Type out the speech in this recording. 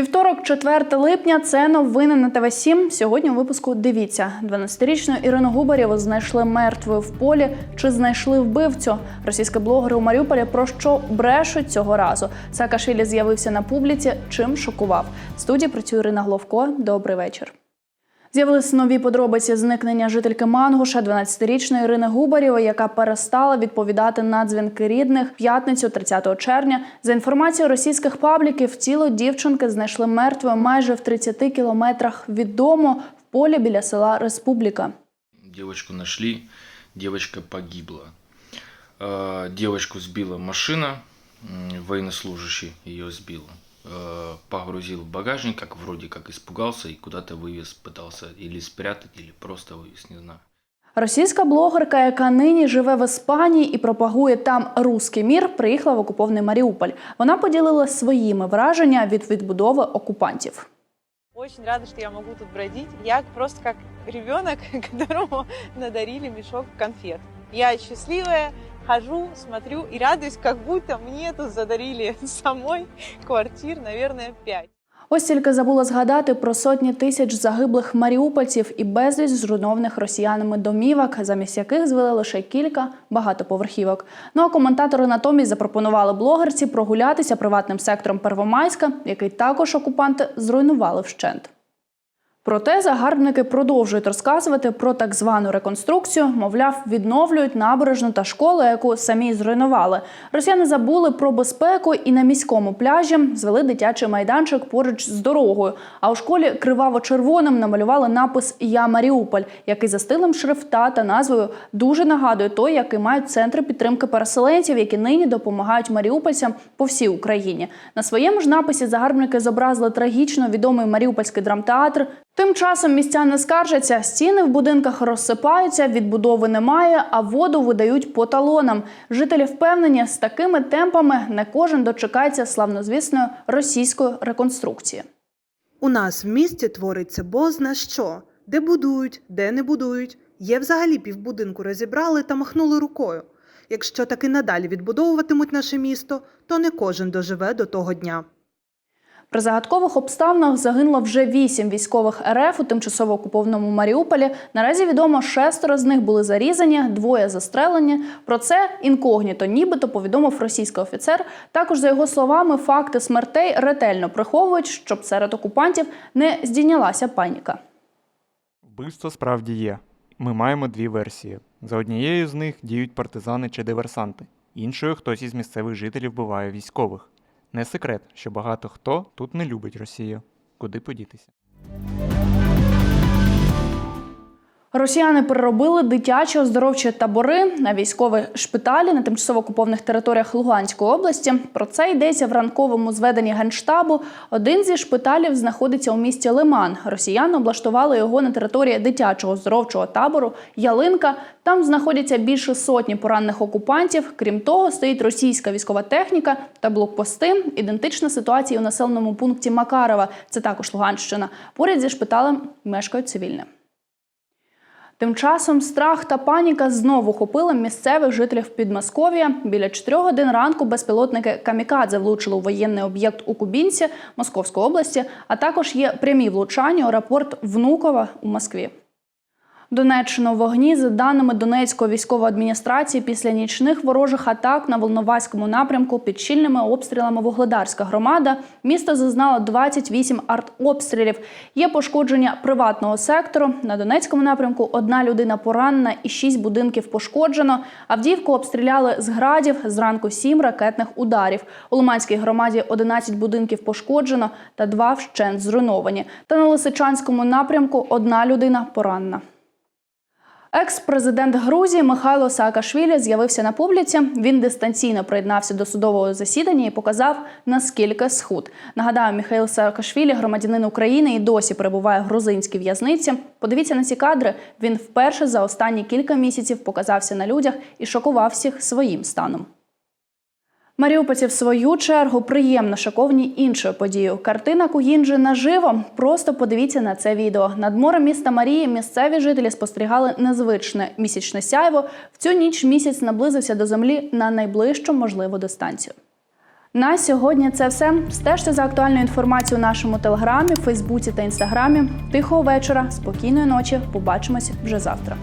Вівторок, 4 липня, це новини на ТВ 7 Сьогодні у випуску дивіться: 12-річну Ірину Губарєву знайшли мертвою в полі. Чи знайшли вбивцю? Російські блогери у Маріуполі про що брешуть цього разу? Саакашвілі з'явився на публіці. Чим шокував? В студії працює Ірина Головко. Добрий вечір. З'явилися нові подробиці зникнення жительки Мангуша, 12-річної Ірини Губарєвої, яка перестала відповідати на дзвінки рідних п'ятницю, 30 червня. За інформацією російських пабліків, тіло дівчинки знайшли мертвою майже в 30 кілометрах від дому в полі біля села Республіка. Девочку нашли, девочка погибла. Э, Девочку сбила машина, ее сбил. Э, Погрузил в багажник, как вроде как испугался и куда-то вывез, пытался или спрятать, или просто вывез, не знаю. Російська блогерка, яка нині живе в Іспанії і пропагує там руський мір, приїхала в окупований Маріуполь. Вона поділилася своїми враженнями від відбудови окупантів. Очень рада, что я могу тут бродить. Я просто как ребенок, которому надарили мешок конфет. Я счастливая, хожу, смотрю и радуюсь, как будто мне тут задарили самой квартир, наверное, пять. Ось тільки забула згадати про сотні тисяч загиблих маріупольців і безліч зруйнованих росіянами домівок, замість яких звели лише кілька багатоповерхівок. Ну а коментатори натомість запропонували блогерці прогулятися приватним сектором Первомайська, який також окупанти зруйнували вщент. Проте загарбники продовжують розказувати про так звану реконструкцію. Мовляв, відновлюють набережну та школу, яку самі зруйнували. Росіяни забули про безпеку і на міському пляжі звели дитячий майданчик поруч з дорогою. А у школі криваво-червоним намалювали напис Я Маріуполь, який за стилем шрифта та назвою дуже нагадує той, який мають центри підтримки переселенців, які нині допомагають маріупольцям по всій Україні. На своєму ж написі загарбники зобразили трагічно відомий маріупольський драмтеатр. Тим часом містяни скаржаться, стіни в будинках розсипаються, відбудови немає, а воду видають по талонам. Жителі впевнені, з такими темпами не кожен дочекається славнозвісної російської реконструкції. У нас в місті твориться бозна що. Де будують, де не будують. Є взагалі півбудинку розібрали та махнули рукою. Якщо таки надалі відбудовуватимуть наше місто, то не кожен доживе до того дня. При загадкових обставинах загинуло вже вісім військових РФ у тимчасово окупованому Маріуполі. Наразі відомо, шестеро з них були зарізані, двоє застрелені. Про це інкогніто, нібито повідомив російський офіцер. Також за його словами, факти смертей ретельно приховують, щоб серед окупантів не здійнялася паніка. Вбивство справді є. Ми маємо дві версії. За однією з них діють партизани чи диверсанти, іншою хтось із місцевих жителів вбиває військових. Не секрет, що багато хто тут не любить Росію. Куди подітися? Росіяни переробили дитячі оздоровчі табори на військові шпиталі на тимчасово окупованих територіях Луганської області. Про це йдеться в ранковому зведенні генштабу. Один зі шпиталів знаходиться у місті Лиман. Росіяни облаштували його на території дитячого оздоровчого табору Ялинка. Там знаходяться більше сотні поранених окупантів. Крім того, стоїть російська військова техніка та блокпости. Ідентична ситуація у населеному пункті Макарова. Це також Луганщина. Поряд зі шпиталем мешкають цивільні. Тим часом страх та паніка знову хопили місцевих жителів Підмосков'я. Біля 4 годин ранку безпілотники камікадзе влучили у воєнний об'єкт у Кубінці Московської області, а також є прямі влучання у аеропорт Внуково у Москві. Донеччина у вогні за даними Донецької військової адміністрації після нічних ворожих атак на Волноваському напрямку під щільними обстрілами Вугледарська громада місто зазнало 28 артобстрілів. Є пошкодження приватного сектору. На Донецькому напрямку одна людина поранена і шість будинків пошкоджено. Авдіївку обстріляли з градів. Зранку сім ракетних ударів. У Лиманській громаді 11 будинків пошкоджено та два вщент зруйновані. Та на Лисичанському напрямку одна людина поранена. Екс-президент Грузії Михайло Саакашвілі з'явився на публіці. Він дистанційно приєднався до судового засідання і показав наскільки схуд. Нагадаю, Михайло Саакашвілі, громадянин України, і досі перебуває в грузинській в'язниці. Подивіться на ці кадри. Він вперше за останні кілька місяців показався на людях і шокував всіх своїм станом. Маріупольці, в свою чергу, приємно шоковані іншою подією. Картина Куїнджи наживо. Просто подивіться на це відео. Над морем міста Марії місцеві жителі спостерігали незвичне місячне сяйво. В цю ніч місяць наблизився до землі на найближчу можливу дистанцію. На сьогодні це все. Стежте за актуальною інформацією у нашому телеграмі, Фейсбуці та інстаграмі. Тихого вечора, спокійної ночі. Побачимось вже завтра.